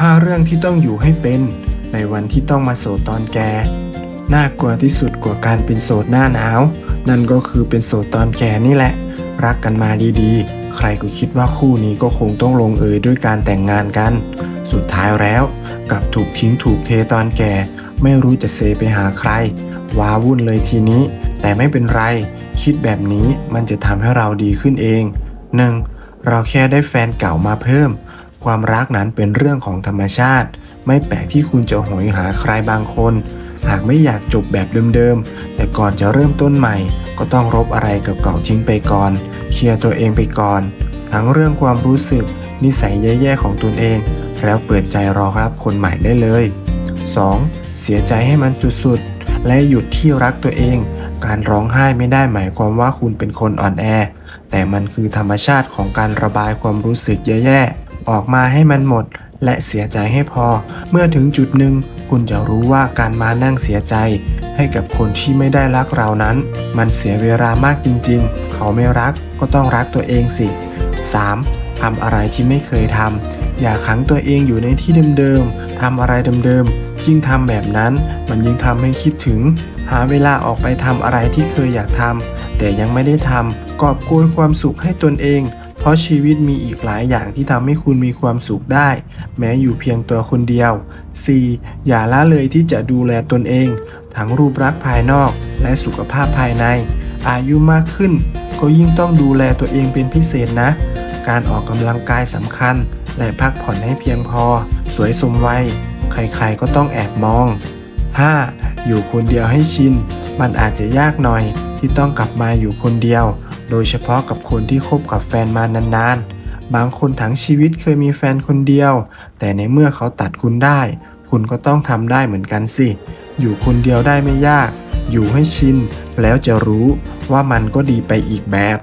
5 เรื่องที่ต้องอยู่ให้เป็น ในวันที่ต้องมาโสดตอนแก่น่ากลัวที่สุดกว่าการเป็นโสดหน้าหนาว นั่นก็คือเป็นโสดตอนแก่นี่แหละ รักกันมาดีๆ ใครก็คิดว่าคู่นี้ก็คงต้องลงเอยด้วยการแต่งงานกัน สุดท้ายแล้วกลับถูกทิ้งถูกเทตอนแก่ ไม่รู้จะเซไปหาใคร ว้าวุ่นเลยทีนี้ แต่ไม่เป็นไร คิดแบบนี้มันจะทำให้เราดีขึ้นเอง 1. เราแค่ได้แฟนเก่ามาเพิ่ม ความรักนั้นเป็นเรื่องของธรรมชาติ ไม่แปลกที่คุณจะโหยหาใครบางคน หากไม่อยากจบแบบเดิมๆ แต่ก่อนจะเริ่มต้นใหม่ ก็ต้องรบอะไรกับเก่าทิ้งไปก่อน เคลียร์ตัวเองไปก่อน ทั้งเรื่องความรู้สึก นิสัยแย่ๆของตนเอง แล้วเปิดใจรอรับคนใหม่ได้เลย 2. เสียใจให้มันสุดๆ และหยุดที่รักตัวเอง การร้องไห้ไม่ได้หมายความว่าคุณเป็นคนอ่อนแอ แต่มันคือธรรมชาติของการระบายความรู้สึกแย่ๆ ออกมาให้มันหมด และเสียใจให้พอ เมื่อถึงจุดหนึ่งคุณจะรู้ว่าการมานั่งเสียใจ ให้กับคนที่ไม่ได้รักเรานั้น มันเสียเวลามากจริงๆ เขาไม่รักก็ต้องรักตัวเองสิ 3. ทำอะไรที่ไม่เคยทำอย่าขังตัวเองอยู่ในที่เดิมๆทำอะไรเดิมๆยิ่งทำแบบนั้นมันยิ่งทำให้คิดถึง หาเวลาออกไปทำอะไรที่เคยอยากทำแต่ยังไม่ได้ทำกอบโกยความสุขให้ตนเอง เพราะชีวิตมีอีกหลายอย่างที่ทำให้คุณมีความสุขได้ แม้อยู่เพียงตัวคนเดียว 4. อย่าละเลยที่จะดูแลตนเอง ทั้งรูปลักษณ์ภายนอกและสุขภาพภายใน อายุมากขึ้น ก็ยิ่งต้องดูแลตัวเองเป็นพิเศษนะ การออกกำลังกายสำคัญ และพักผ่อนให้เพียงพอ สวยสมวัย ใครๆก็ต้องแอบมอง 5. อยู่คนเดียวให้ชิน มันอาจจะยากหน่อยที่ต้องกลับมาอยู่คนเดียว โดยเฉพาะกับคนที่คบกับแฟนมานานๆ บางคนทั้งชีวิตเคยมีแฟนคนเดียว แต่ในเมื่อเขาตัดคุณได้ คุณก็ต้องทำได้เหมือนกันสิ อยู่คนเดียวได้ไม่ยาก อยู่ให้ชิน แล้วจะรู้ว่ามันก็ดีไปอีกแบบ